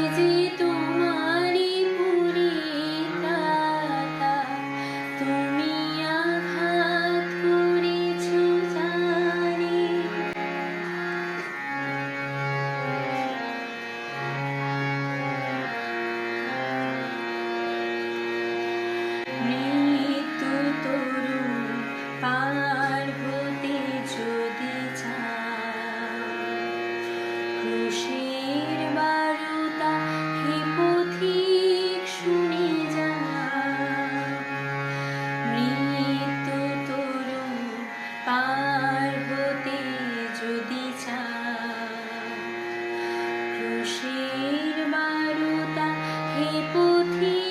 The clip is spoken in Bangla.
e পথি